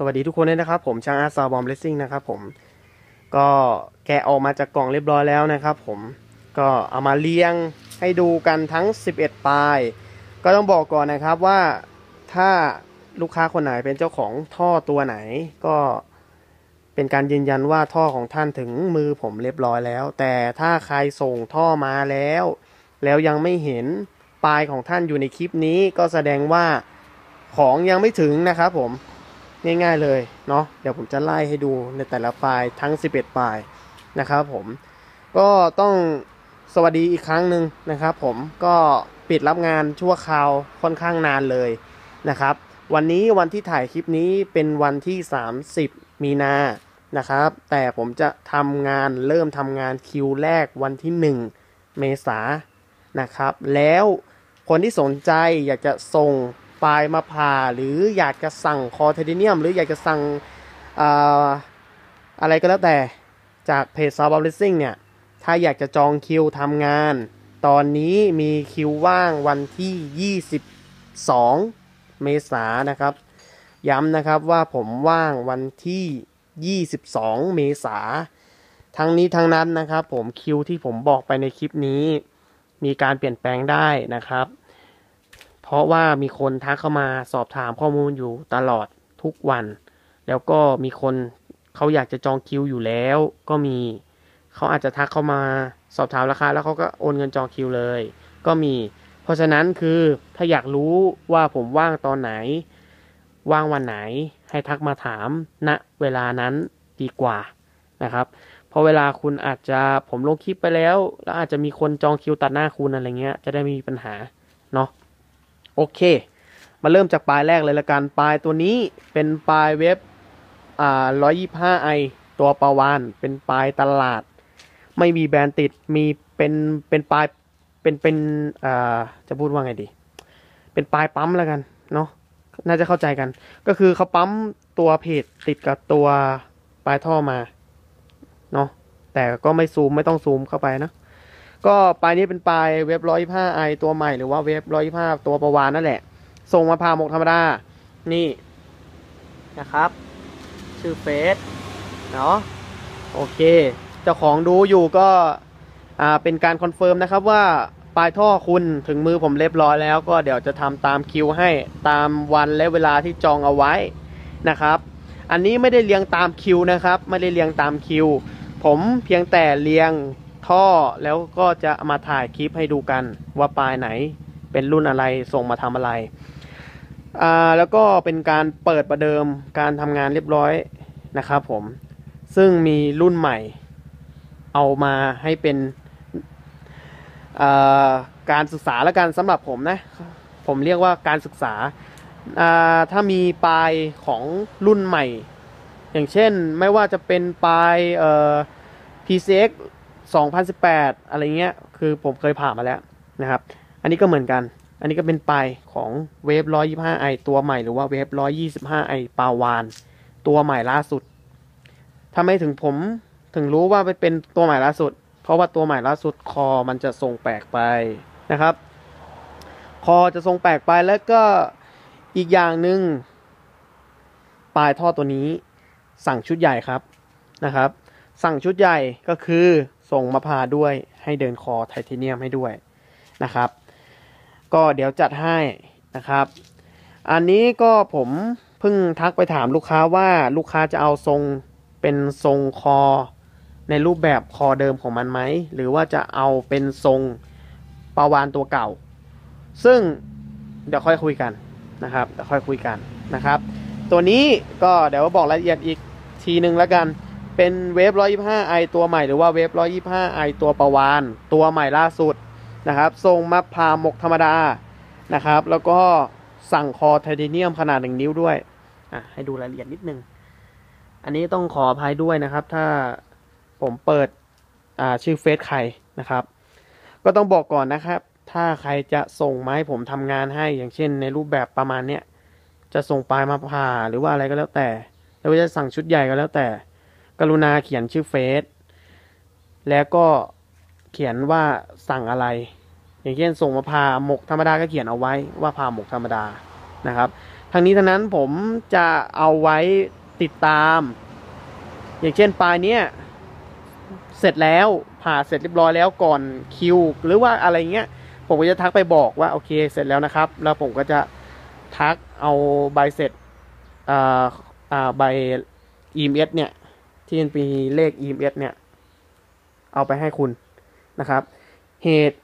สวัสดีทุกคนเลยนะครับ ผมช่างอาร์ตซาวบอมเลสซิ่งนะครับผมก็แกะออกมาจากกล่องเรียบร้อยแล้วนะครับผมก็เอามาเรียงให้ดูกันทั้ง 11ปลาย ก็ต้องบอกก่อนนะครับว่าถ้าลูกค้าคนไหนเป็นเจ้าของท่อตัวไหน ก็เป็นการยืนยันว่าท่อของท่านถึงมือผมเรียบร้อยแล้ว แต่ถ้าใครส่งท่อมาแล้ว แล้วยังไม่เห็นปลายของท่านอยู่ในคลิปนี้ก็แสดงว่าของยังไม่ถึงนะครับผม ง่ายๆเลยเนาะเดี๋ยวผมจะไล่ให้ดูในแต่ละปลายทั้ง 11ปลายนะครับผมก็ต้องสวัสดีอีกครั้งหนึ่งนะครับ ผมก็ปิดรับงานชั่วคราวค่อนข้างนานเลยนะครับ วันนี้วันที่ถ่ายคลิปนี้เป็นวันที่ 30 มีนานะครับ แต่ผมจะทำงานเริ่มทำงานคิวแรกวันที่ 1 เมษายนนะครับ แล้วคนที่สนใจอยากจะส่ง ปลายมาผ่าหรืออยากจะสั่งคอเทเนียม หรืออยากจะสั่งออะไรก็แล้วแต่จากเพจซาวบอลเลสซิ่งเนี่ย ถ้าอยากจะจองคิวทำงาน ตอนนี้มีคิวว่างวันที่ 22 เมษายนนะครับ ย้ำนะครับว่าผมว่างวันที่ 22 เมษาทั้งนี้ทั้งนั้นนะครับ ผมคิวที่ผมบอกไปในคลิปนี้ มีการเปลี่ยนแปลงได้นะครับ เพราะว่ามีคนทักเข้ามาสอบถามข้อมูลอยู่ตลอดทุกวัน แล้วก็มีคนเขาอยากจะจองคิวอยู่แล้ว ก็มีเขาอาจจะทักเข้ามาสอบถามราคาแล้วเขาก็โอนเงินจองคิวเลย ก็มี เพราะฉะนั้นคือถ้าอยากรู้ว่าผมว่างตอนไหน ว่างวันไหนให้ทักมาถามณเวลานั้นดีกว่านะครับเพราะเวลาคุณอาจจะผมลงคลิปไปแล้ว แล้วอาจจะมีคนจองคิวตัดหน้าคุณอะไรเงี้ย จะได้ไม่มีปัญหาเนาะ โอเค มาเริ่มจากปลายแรกเลยละกันปลายตัวนี้เป็นปลายเว็บอ่า125ไอตัวประวานเป็นปลายตลาด ไม่มีแบรนด์ติดมีเป็นเป็นปลายเป็นเป็นอ่าจะพูดว่าไงดี เป็นปลายปั๊มแล้วกันเนาะน่าจะเข้าใจกัน ก็คือเขาปั๊มตัวเพจติดกับตัวปลายท่อมาเนาะแต่ก็ไม่ซูมไม่ต้องซูมเข้าไปนะ ก็ปลายนี้เป็นปลายเว็บร้อยห้าไอตัวใหม่หรือว่าเว็บร้อยห้าตัวประวานนั่นแหละส่งมาพาหมกธรรมดา นี่นะครับ ชื่อเฟสเนาะโอเค เจ้าของดูอยู่ก็อ่าเป็นการคอนเฟิร์มนะครับว่าปลายท่อคุณถึงมือผมเรียบร้อยแล้วก็เดี๋ยวจะทำตามคิวให้ตามวันและเวลาที่จองเอาไว้นะครับ อันนี้ไม่ได้เรียงตามคิวนะครับ ไม่ได้เรียงตามคิว ผมเพียงแต่เรียง ท่อแล้วก็จะมาถ่ายคลิปให้ดูกันว่าปลายไหนเป็นรุ่นอะไรส่งมาทำอะไรอ่าแล้วก็เป็นการเปิดประเดิมการทำงานเรียบร้อยนะครับผมซึ่งมีรุ่นใหม่ เอามาให้เป็นาการศึกษาแล้วกันสำหรับผมนะ ผมเรียกว่าการศึกษาาถ้ามีปลายของรุ่นใหม่ อย่างเช่นไม่ว่าจะเป็นปลาย PCX 2018 อะไรเงี้ย คือผมเคยผ่านมาแล้วนะครับ อันนี้ก็เหมือนกัน อันนี้ก็เป็นปลายของเวฟ 125i ตัวใหม่หรือว่าเวฟ 125i ปาวาน ตัวใหม่ล่าสุดทำไมถึงผมถึงรู้ว่าเป็นตัวใหม่ล่าสุด เพราะว่าตัวใหม่ล่าสุดคอมันจะทรงแปลกไปนะครับ คอจะทรงแปลกไปแล้วก็อีกอย่างหนึ่งปลายท่อตัวนี้สั่งชุดใหญ่ครับนะครับ สั่งชุดใหญ่ก็คือ ส่งมาพาด้วยให้เดินคอไทเทเนียมให้ด้วยนะครับ ก็เดี๋ยวจัดให้นะครับ อันนี้ก็ผมเพิ่งทักไปถามลูกค้าว่าลูกค้าจะเอาทรงเป็นทรงคอในรูปแบบคอเดิมของมันไหม หรือว่าจะเอาเป็นทรงปาวานตัวเก่า ซึ่งเดี๋ยวค่อยคุยกันนะครับเดี๋ยวค่อยคุยกันนะครับ ตัวนี้ก็เดี๋ยวบอกรายละเอียดอีกทีหนึ่งแล้วกัน เป็นเวฟ 125 i ตัวใหม่หรือว่าเวฟ 125 i ตัวประวาน ตัวใหม่ล่าสุดนะครับ ทรงมาพามกธรรมดานะครับ แล้วก็สั่งคอไทเทเนียมขนาด1นิ้วด้วย อะ ให้ดูรายละเอียดนิดนึง อันนี้ต้องขออภัยด้วยนะครับ ถ้าผมเปิด อ่า ชื่อเฟซใครนะครับ ก็ต้องบอกก่อนนะครับ ถ้าใครจะส่งมาให้ผมทำงานให้ อย่างเช่น ในรูปแบบประมาณเนี้ย จะส่งปลายมาผ่าหรือว่าอะไรก็แล้วแต่แล้วจะสั่งชุดใหญ่ก็แล้วแต่ กรุณาเขียนชื่อเฟซแล้วก็เขียนว่าสั่งอะไร อย่างเช่นส่งมาพาหมกธรรมดาก็เขียนเอาไว้ว่าพาหมกธรรมดานะครับทางนี้ทั้งนั้นผมจะเอาไว้ติดตาม อย่างเช่นปลายเนี้ยเสร็จแล้วผ่าเสร็จเรียบร้อยแล้วก่อนคิว หรือว่าอะไรเงี้ย ผมก็จะทักไปบอกว่าโอเคเสร็จแล้วนะครับ แล้วผมก็จะทักเอาใบเสร็จอ่าอ่าใบ EMS เนี่ย ที่มีเลข EMS เนี่ย เอาไปให้คุณนะครับ เหตุ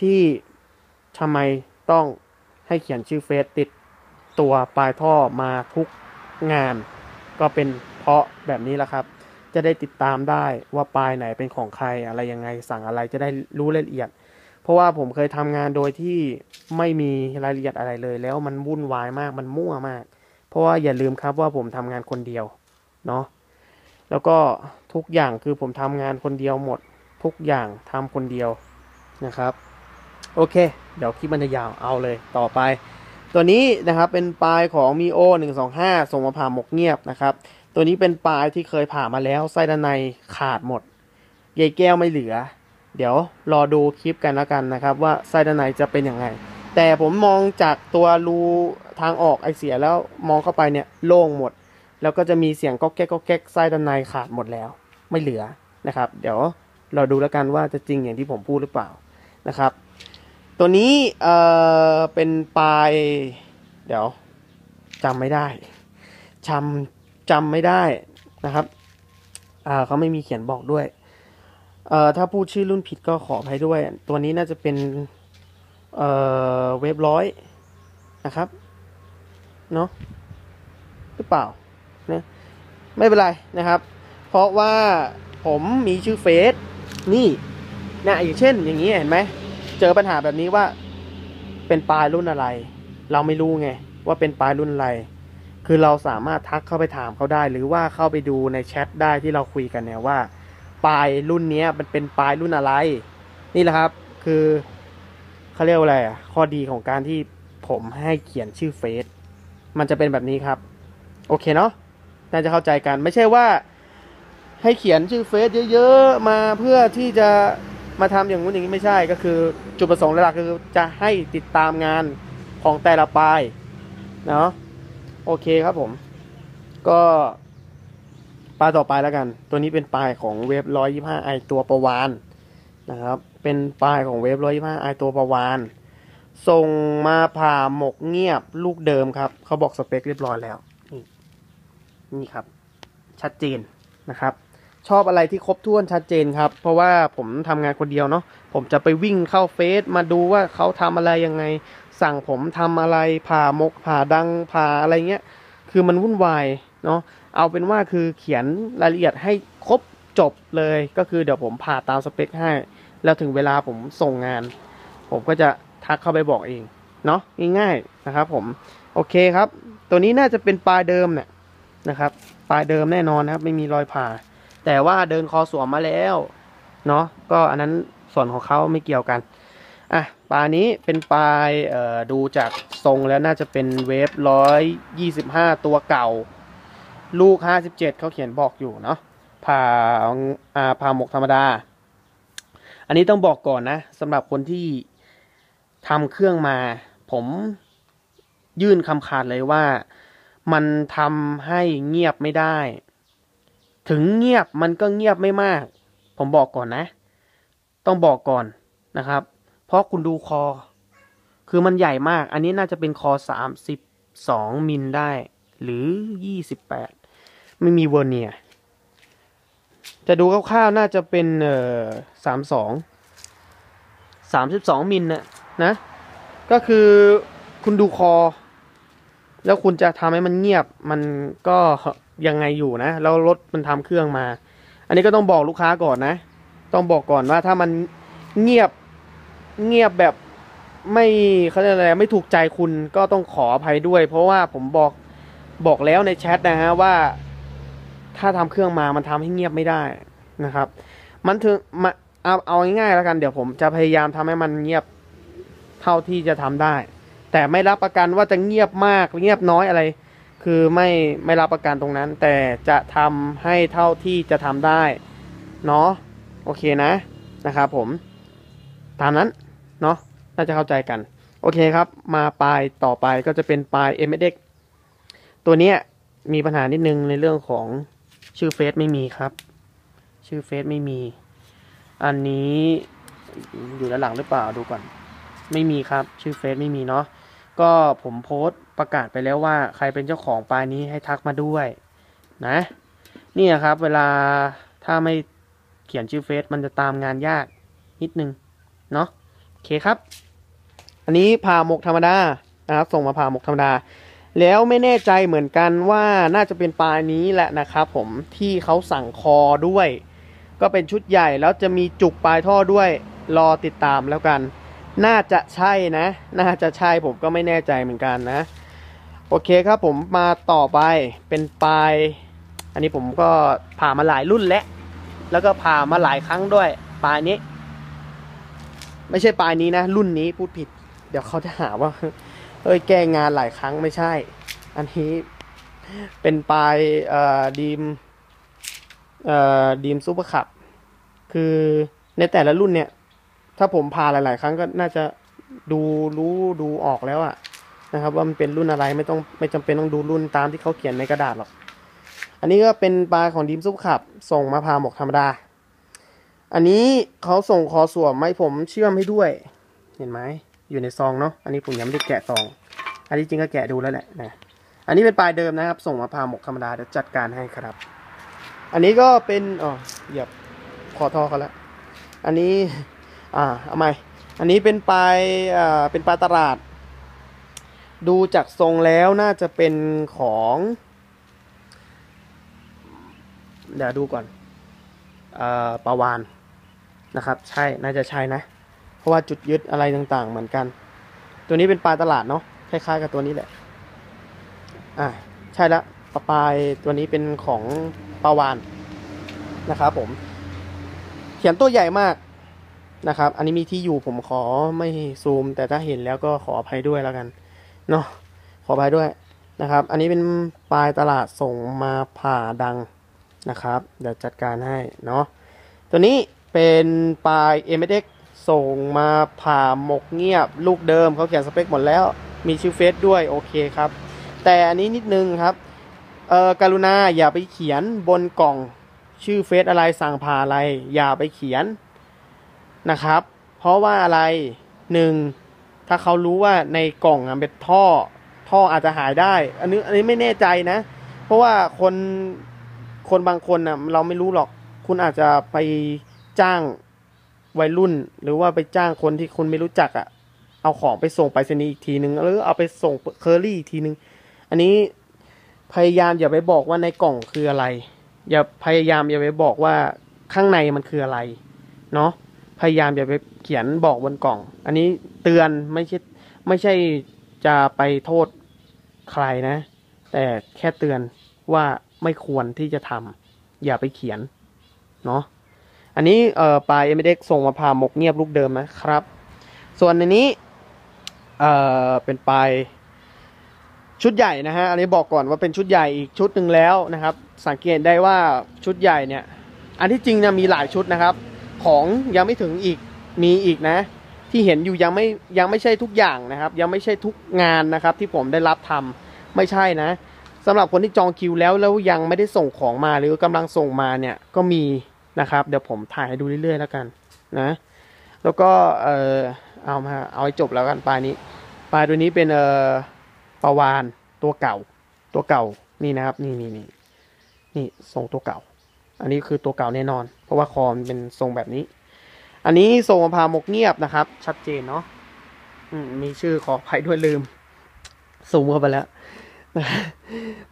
ที่ทำไมต้องให้เขียนชื่อเฟซติดตัวปลายท่อมาทุกงาน ก็เป็นเพราะแบบนี้แหละครับ จะได้ติดตามได้ว่าปลายไหนเป็นของใครอะไรยังไงสั่งอะไรจะได้รู้รายละเอียด เพราะว่าผมเคยทำงานโดยที่ไม่มีรายละเอียดอะไรเลย แล้วมันวุ่นวายมากมันมั่วมาก เพราะว่าอย่าลืมครับว่าผมทำงานคนเดียวเนาะ แล้วก็ทุกอย่างคือผมทำงานคนเดียวหมด ทุกอย่างทำคนเดียวนะครับ โอเค เดี๋ยวคลิปมันจะยาวเอาเลยต่อไป ตัวนี้นะครับเป็นปลายของ mio 125ส่งมาผ่าหมกเงียบนะครับ ตัวนี้เป็นปลายที่เคยผ่ามาแล้วไส้ด้านในขาดหมดใยแก้วไม่เหลือ เดี๋ยวรอดูคลิปกันแล้วกันนะครับ ว่าไส้ด้านในจะเป็นยังไง แต่ผมมองจากตัวรูทางออกไอเสียแล้วมองเข้าไปเนี่ยโล่งหมด แล้วก็จะมีเสียงก๊อกแก๊กก๊อกแก๊กไส้ด้านในขาดหมดแล้ว ไม่เหลือนะครับ เดี๋ยวเราดูแล้วกันว่าจะจริงอย่างที่ผมพูดหรือเปล่านะครับ ตัวนี้เอ่อเป็นปลาย เดี๋ยวจำไม่ได้จำจำไม่ได้นะครับอ่าเขาไม่มีเขียนบอกด้วยเอ่อถ้าพูดชื่อรุ่นผิดก็ขออภัยด้วย ตัวนี้น่าจะเป็นเอ่อเวฟร้อยนะครับเนาะหรือเปล่า นะไม่เป็นไรนะครับ เพราะว่าผมมีชื่อเฟซนี่นะอย่างเช่น อย่างนี้เห็นไหมเจอปัญหาแบบนี้ว่า เป็นปลายรุ่นอะไร เราไม่รู้ไงว่าเป็นปลายรุ่นอะไร คือเราสามารถทักเข้าไปถามเขาได้ หรือว่าเข้าไปดูในแชทได้ที่เราคุยกันเนี่ยว่า ปลายรุ่นนี้มันเป็นปลายรุ่นอะไร นี่แหละครับ คือเขาเรียกว่าอะไรอะข้อดีของการที่ผมให้เขียนชื่อเฟซมันจะเป็นแบบนี้ครับ โอเคเนาะ น่าจะเข้าใจกัน ไม่ใช่ว่าให้เขียนชื่อเฟซเยอะๆมาเพื่อที่จะมาทำอย่างนู้นอย่างนี้ไม่ใช่ก็คือ จุดประสงค์หลักคือจะให้ติดตามงานของแต่ละปลายเนาะโอเคครับผม ก็ปลายต่อไปแล้วกัน ตัวนี้เป็นปลายของเวฟร้อยยี่ห้าไอตัวประวานนะครับ เป็นปลายของเวฟร้อยยี่ห้าไอตัวประวานส่งมาผ่าหมกเงียบลูกเดิมครับ เขาบอกสเปคเรียบร้อยแล้ว นี่ครับ ชัดเจนนะครับ ชอบอะไรที่ครบถ้วนชัดเจนครับ เพราะว่าผมทำงานคนเดียวเนาะผมจะไปวิ่งเข้าเฟซมาดูว่าเขาทำอะไรยังไง สั่งผมทำอะไรผ่ามกผ่าดังผ่าอะไรเงี้ยคือมันวุ่นวายเนาะเอาเป็นว่าคือเขียนรายละเอียดให้ครบจบเลยก็คือเดี๋ยวผมผ่าตามสเปคให้ แล้วถึงเวลาผมส่งงาน ผมก็จะทักเข้าไปบอกเองเนาะง่ายๆนะครับผม โอเคครับ ตัวนี้น่าจะเป็นปลายเดิมเนี่ย นะครับปลายเดิมแน่นอนนะครับไม่มีรอยผ่า แต่ว่าเดินคอสวมมาแล้วเนาะก็อันนั้นส่วนของเขาไม่เกี่ยวกันอะปลานี้เป็นปลายดูจากทรงแล้วน่าจะเป็นเวฟร้อยยี่สิบห้าตัวเก่า ลูกห้าสิบเจ็ดเขาเขียนบอกอยู่เนาะผ่าอ่าผ่าหมกธรรมดา อันนี้ต้องบอกก่อนนะสำหรับคนที่ทำเครื่องมา ผมยื่นคำขาดเลยว่า มันทำให้เงียบไม่ได้ ถึงเงียบมันก็เงียบไม่มาก ผมบอกก่อนนะ ต้องบอกก่อนนะครับ เพราะคุณดูคอ คือมันใหญ่มาก อันนี้น่าจะเป็นคอสามสิบสองมิลได้ หรือยี่สิบแปดไม่มีเวอร์เนียจะดูคร่าวๆน่าจะเป็นเอ่อสามสองสามสิบสองมิลนะนะ ก็คือคุณดูคอ แล้วคุณจะทำให้มันเงียบมันก็ยังไงอยู่นะ แล้วรถมันทำเครื่องมา อันนี้ก็ต้องบอกลูกค้าก่อนนะ ต้องบอกก่อนว่าถ้ามันเงียบเงียบแบบไม่เขาเรียกอะไรไม่ถูกใจคุณก็ต้องขออภัยด้วย เพราะว่าผมบอกบอกแล้วในแชทนะฮะว่า ถ้าทำเครื่องมามันทำให้เงียบไม่ได้นะครับ มันถึงมาเอาเอาง่ายๆแล้วกันเดี๋ยวผมจะพยายามทำให้มันเงียบเท่าที่จะทำได้ แต่ไม่รับประกันว่าจะเงียบมากเงียบน้อยอะไร คือไม่ไม่รับประกันตรงนั้น แต่จะทำให้เท่าที่จะทำได้เนาะโอเคนะนะครับผม ตามนั้นเนาะน่าจะเข้าใจกัน โอเคครับ มาปลายต่อไปก็จะเป็นปลาย m s x ตัวเนี้ยมีปัญหานิดนึงในเรื่องของชื่อเฟซไม่มีครับ ชื่อเฟซไม่มี อันนี้อยู่ด้านหลังหรือเปล่าดูก่อน ไม่มีครับ ชื่อเฟซไม่มีเนาะ ก็ผมโพสต์ประกาศไปแล้วว่า ใครเป็นเจ้าของปลายนี้ให้ทักมาด้วย นะนี่ครับ เวลาถ้าไม่เขียนชื่อเฟซมันจะตามงานยากนิดนึงเนาะโอเคครับ อันนี้ผ่าหมกธรรมดานะครับส่งมาผ่าหมกธรรมดา แล้วไม่แน่ใจเหมือนกันว่าน่าจะเป็นปลายนี้แหละนะครับผมที่เขาสั่งคอด้วย ก็เป็นชุดใหญ่แล้วจะมีจุกปลายท่อด้วยรอติดตามแล้วกัน น่าจะใช่นะ น่าจะใช่ผมก็ไม่แน่ใจเหมือนกันนะ โอเคครับผมมาต่อไปเป็นปลาย อันนี้ผมก็ผ่ามาหลายรุ่นแล้ว แล้วก็ผ่ามาหลายครั้งด้วย ปลายนี้ ไม่ใช่ปลายนี้นะ รุ่นนี้พูดผิด เดี๋ยวเขาจะหาว่า เอ้ยแก้งานหลายครั้งไม่ใช่ อันนี้เป็นปลายดีมดีมซูเปอร์คับ คือในแต่ละรุ่นเนี่ย ถ้าผมพาหลาย ๆ ครั้งก็น่าจะดูรู้ดูออกแล้วอะนะครับ ว่ามันเป็นรุ่นอะไรไม่ต้องไม่จำเป็นต้องดูรุ่นตามที่เขาเขียนในกระดาษหรอก อันนี้ก็เป็นปลาของดีมซุปขับ ส่งมาพาหมกธรรมดา อันนี้เขาส่งคอสวมให้ผมเชื่อมให้ด้วย เห็นไหมอยู่ในซองเนาะอันนี้ผมยังไม่ได้แกะซอง อันนี้จริงก็แกะดูแล้วแหละนะอันนี้เป็นปลายเดิมนะครับ ส่งมาพาหมกธรรมดาเดี๋ยวจัดการให้ครับ อันนี้ก็เป็นอ๋อเหยียบขอทอเขาแล้วอันนี้ อ่าเอาใหม่อันนี้เป็นปลายอ่าเป็นปลาตลาด ดูจากทรงแล้วน่าจะเป็นของ เดี๋ยวดูก่อนอ่าปลาวานนะครับ ใช่น่าจะใช่นะ เพราะว่าจุดยึดอะไรต่างๆ เหมือนกัน ตัวนี้เป็นปลาตลาดเนาะคล้ายๆกับตัวนี้แหละอ่าใช่แล้วปลาปลายตัวนี้เป็นของปลาวานนะครับผม เขียนตัวใหญ่มาก นะครับ อันนี้มีที่อยู่ผมขอไม่ซูม แต่ถ้าเห็นแล้วก็ขออภัยด้วยแล้วกันเนาะขออภัยด้วยนะครับ อันนี้เป็นปลายตลาดส่งมาผ่าดังนะครับ เดี๋ยวจัดการให้เนาะตัวนี้เป็นปลาย m s x ส่งมาผ่าหมกเงียบ ลูกเดิมเขาเขียนสเปคหมดแล้ว มีชื่อเฟซด้วยโอเคครับ แต่อันนี้นิดนึงครับเออการุณาอย่าไปเขียนบนกล่องชื่อเฟซอะไรสั่งผ่าอะไร อย่าไปเขียน นะครับ เพราะว่าอะไรหนึ่งถ้าเขารู้ว่าในกล่องเป็นท่อ ท่ออาจจะหายได้ อันนี้อันนี้ไม่แน่ใจนะ เพราะว่าคนคนบางคนอะเราไม่รู้หรอก คุณอาจจะไปจ้างวัยรุ่น หรือว่าไปจ้างคนที่คุณไม่รู้จักอะ เอาของไปส่งไปรษณีย์อีกทีนึงหรือเอาไปส่งเคอรี่อีกทีนึง อันนี้พยายามอย่าไปบอกว่าในกล่องคืออะไร อย่าพยายามอย่าไปบอกว่าข้างในมันคืออะไร เนาะ พยายามอย่าไปเขียนบอกบนกล่อง อันนี้เตือนไม่ใช่ไม่ใช่จะไปโทษใครนะ แต่แค่เตือนว่าไม่ควรที่จะทำอย่าไปเขียน เนาะอันนี้เอ่อปลายเอ็มเด็กส่งมาพาหมกเงียบลูกเดิมนะครับ ส่วนในนี้เอ่อเป็นปลายชุดใหญ่นะฮะ อันนี้บอกก่อนว่าเป็นชุดใหญ่อีกชุดหนึ่งแล้วนะครับ สังเกตได้ว่าชุดใหญ่เนี่ย อันที่จริงเนี่ยมีหลายชุดนะครับ ของยังไม่ถึงอีกมีอีกนะ ที่เห็นอยู่ยังไม่ยังไม่ใช่ทุกอย่างนะครับ ยังไม่ใช่ทุกงานนะครับ ที่ผมได้รับทำไม่ใช่นะสำหรับคนที่จองคิวแล้วแล้วยังไม่ได้ส่งของมาหรือกำลังส่งมาเนี่ยก็มีนะครับ เดี๋ยวผมถ่ายให้ดูเรื่อยๆแล้วกันนะ แล้วก็เออเอามาเอาให้จบแล้วกันปลายนี้ปลายตัวนี้เป็นเออปลาวานตัวเก่า ตัวเก่านี่นะครับ นี่นี่นี่นี่ทรงตัวเก่า อันนี้คือตัวเก่าแน่นอน เพราะว่าคอมนเป็นทรงแบบนี้ อันนี้ทรงพาหมกเงียบนะครับ ชัดเจนเนาะมีชื่อขออภัยด้วยลืมสูงเข้าไปแล้ว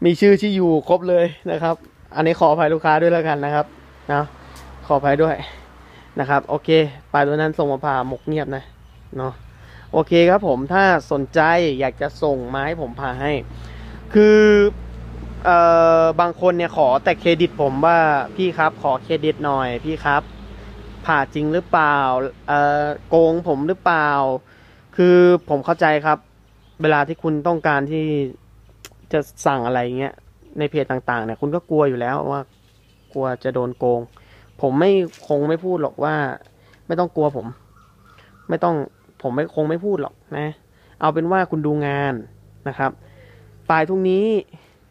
มีชื่อที่อยู่ครบเลยนะครับ อันนี้ขออภัยลูกค้าด้วยแล้วกันนะครับนะขออภัยด้วยนะครับ โอเคปลายตัวนั้นส่งมาพาหมกเงียบนะเนาะโอเคครับผมถ้าสนใจอยากจะส่งมาให้ผมพาให้ คือ เอ่อบางคนเนี่ยขอแต่เครดิตผมว่าพี่ครับขอเครดิตหน่อยพี่ครับ ผ่าจริงหรือเปล่าเอ่อโกงผมหรือเปล่า คือผมเข้าใจครับ เวลาที่คุณต้องการที่จะสั่งอะไรเงี้ยในเพจต่างๆเนี่ยคุณก็กลัวอยู่แล้วว่ากลัวจะโดนโกง ผมไม่คงไม่พูดหรอกว่า ไม่ต้องกลัวผม ไม่ต้องผมไม่คงไม่พูดหรอกนะ เอาเป็นว่าคุณดูงานนะครับไฟล์ทุกนี้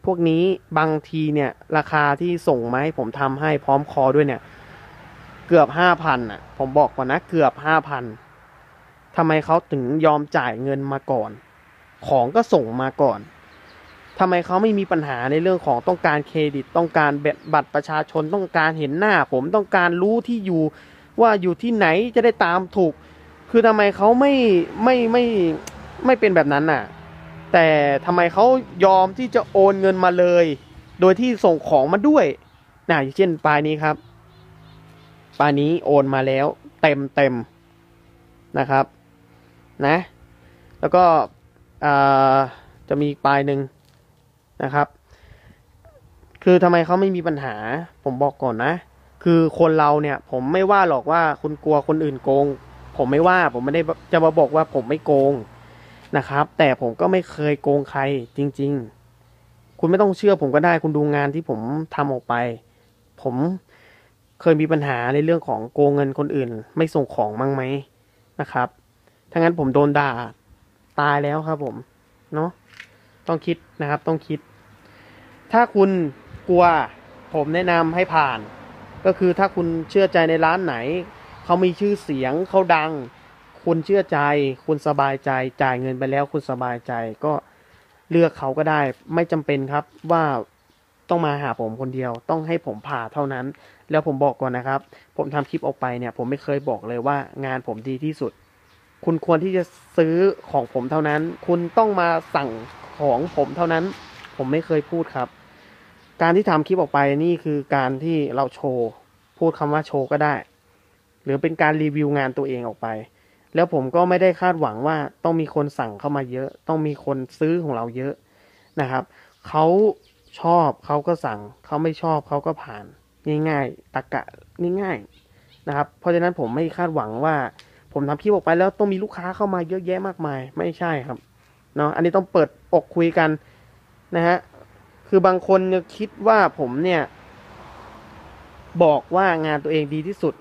พวกนี้บางทีเนี่ย ราคาที่ส่งมาให้ผมทำให้พร้อมคอด้วยเนี่ย เกือบห้าพันอะ ผมบอกก่อนนะเกือบห้าพันทำไมเขาถึงยอมจ่ายเงินมาก่อน ของก็ส่งมาก่อนทำไมเขาไม่มีปัญหาในเรื่องของต้องการเครดิตต้องการบัตรประชาชนต้องการเห็นหน้า ผมต้องการรู้ที่อยู่ว่าอยู่ที่ไหนจะได้ตามถูก คือทำไมเขาไม่ไม่ไม่ไม่เป็นแบบนั้นน่ะ แต่ทำไมเขายอมที่จะโอนเงินมาเลย โดยที่ส่งของมาด้วยนะอย่างเช่นปลายนี้ครับปลายนี้โอนมาแล้ว เต็มเต็มนะครับ นะ แล้วก็จะมีปลายหนึ่งนะครับ คือทำไมเขาไม่มีปัญหา ผมบอกก่อนนะ คือคนเราเนี่ย ผมไม่ว่าหรอกว่าคุณกลัวคนอื่นโกง ผมไม่ว่า ผมไม่ได้จะมาบอกว่าผมไม่โกง นะครับ แต่ผมก็ไม่เคยโกงใครจริง ๆ คุณไม่ต้องเชื่อผมก็ได้ คุณดูงานที่ผมทำออกไป ผมเคยมีปัญหาในเรื่องของโกงเงินคนอื่น ไม่ส่งของมั้งไหมนะครับถ้างั้นผมโดนด่าตายแล้วครับผมเนาะต้องคิดนะครับ ต้องคิด ถ้าคุณกลัวผมแนะนำให้ผ่าน ก็คือถ้าคุณเชื่อใจในร้านไหน เขามีชื่อเสียงเขาดัง คุณเชื่อใจ คุณสบายใจ จ่ายเงินไปแล้ว คุณสบายใจก็เลือกเขาก็ได้ ไม่จำเป็นครับว่าต้องมาหาผมคนเดียว ต้องให้ผมผ่าเท่านั้น แล้วผมบอกก่อนนะครับ ผมทำคลิปออกไปเนี่ย ผมไม่เคยบอกเลยว่างานผมดีที่สุด คุณควรที่จะซื้อของผมเท่านั้น คุณต้องมาสั่งของผมเท่านั้น ผมไม่เคยพูดครับ การที่ทำคลิปออกไปนี่คือการที่เราโชว์ พูดคำว่าโชว์ก็ได้ หรือเป็นการรีวิวงานตัวเองออกไป แล้วผมก็ไม่ได้คาดหวังว่าต้องมีคนสั่งเข้ามาเยอะ ต้องมีคนซื้อของเราเยอะนะครับเขาชอบเขาก็สั่งเขาไม่ชอบเขาก็ผ่านง่ายๆตะกะง่ายๆนะครับ เพราะฉะนั้นผมไม่คาดหวังว่า ผมทำคลิปออกไปแล้วต้องมีลูกค้าเข้ามาเยอะแยะมากมาย ไม่ใช่ครับเนาะอันนี้ต้องเปิดอกคุยกันนะฮะคือบางคนคิดว่าผมเนี่ย บอกว่างานตัวเองดีที่สุด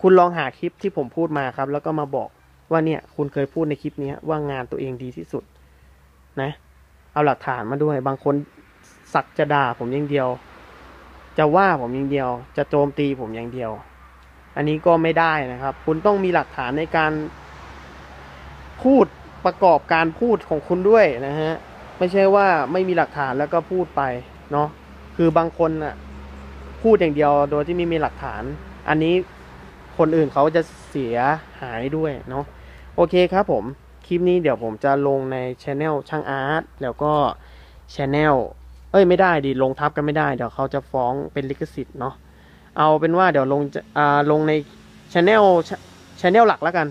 คุณลองหาคลิปที่ผมพูดมาครับ แล้วก็มาบอกว่าเนี่ย คุณเคยพูดในคลิปนี้ว่างานตัวเองดีที่สุด นะ เอาหลักฐานมาด้วย บางคนสักจะด่าผมอย่างเดียว จะว่าผมอย่างเดียว จะโจมตีผมอย่างเดียว อันนี้ก็ไม่ได้นะครับ คุณต้องมีหลักฐานในการพูดประกอบการพูดของคุณด้วยนะฮะ ไม่ใช่ว่าไม่มีหลักฐานแล้วก็พูดไปเนาะคือบางคนอะพูดอย่างเดียวโดยที่ไม่มีหลักฐาน อันนี้ คนอื่นเขาจะเสียหายด้วยเนาะโอเคครับผม คลิปนี้เดี๋ยวผมจะลงในช anel ช่างอาร์ตแล้วก็ช anel เอ้ยไม่ได้ดิลงทับกันไม่ได้เดี๋ยวเขาจะฟ้องเป็นลิขสิทธิ์เนาะเอาเป็นว่าเดี๋ยวลงอ่าลงในช anel ช anel หลักแล้วกัน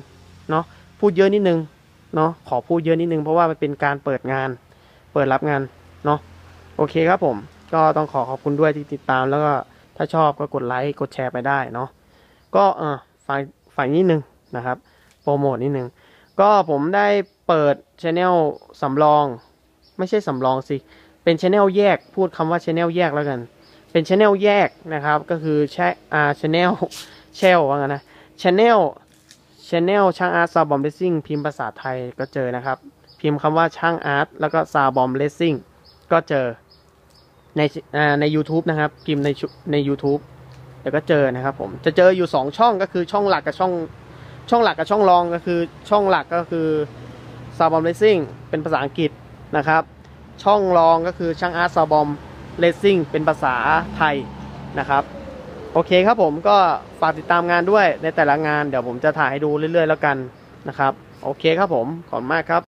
เนาะพูดเยอะนิดนึงเนาะขอพูดเยอะนิดนึงเพราะว่ามันเป็นการเปิดงาน เปิดรับงานเนาะโอเคครับผม ก็ต้องขอขอบคุณด้วยที่ติดตามแล้วก็ถ้าชอบก็กดไลค์กดแชร์ไปได้เนาะ ก็ฝ่ายฝ่ายนิดนึงนะครับโปรโมทนิดนึง ก็ผมได้เปิดช anel สำรอง ไม่ใช่สำรองสิ เป็นช anel แยกพูดคำว่าช anel แยกแล้วกัน เป็นช anel แยกนะครับ ก็คือแชอ่าช anel แชลว่างั้นนะ channel channel ช่างอาร์ตซาบอมเลสซิ่งพิมพ์ภาษาไทยก็เจอนะครับ พิมพ์คำว่าช่างอาร์ตแล้วก็ซาบอมเลสซิ่งก็เจอในอ่าใน YouTube นะครับพิมพ์ในใน YouTube เดี๋ยวก็เจอนะครับผมจะเจออยู่ 2 ช่องก็คือช่องหลักกับช่องช่องหลักกับช่องรองก็คือช่องหลักก็คือซาบอมเลสซิ่งเป็นภาษาอังกฤษนะครับ ช่องรองก็คือช่างอาร์ตซาบอมเลสซิ่งเป็นภาษาไทยนะครับ โอเคครับผมก็ฝากติดตามงานด้วยในแต่ละงานเดี๋ยวผมจะถ่ายให้ดูเรื่อย ๆ แล้วกันนะครับ โอเคครับผมขอบคุณมากครับ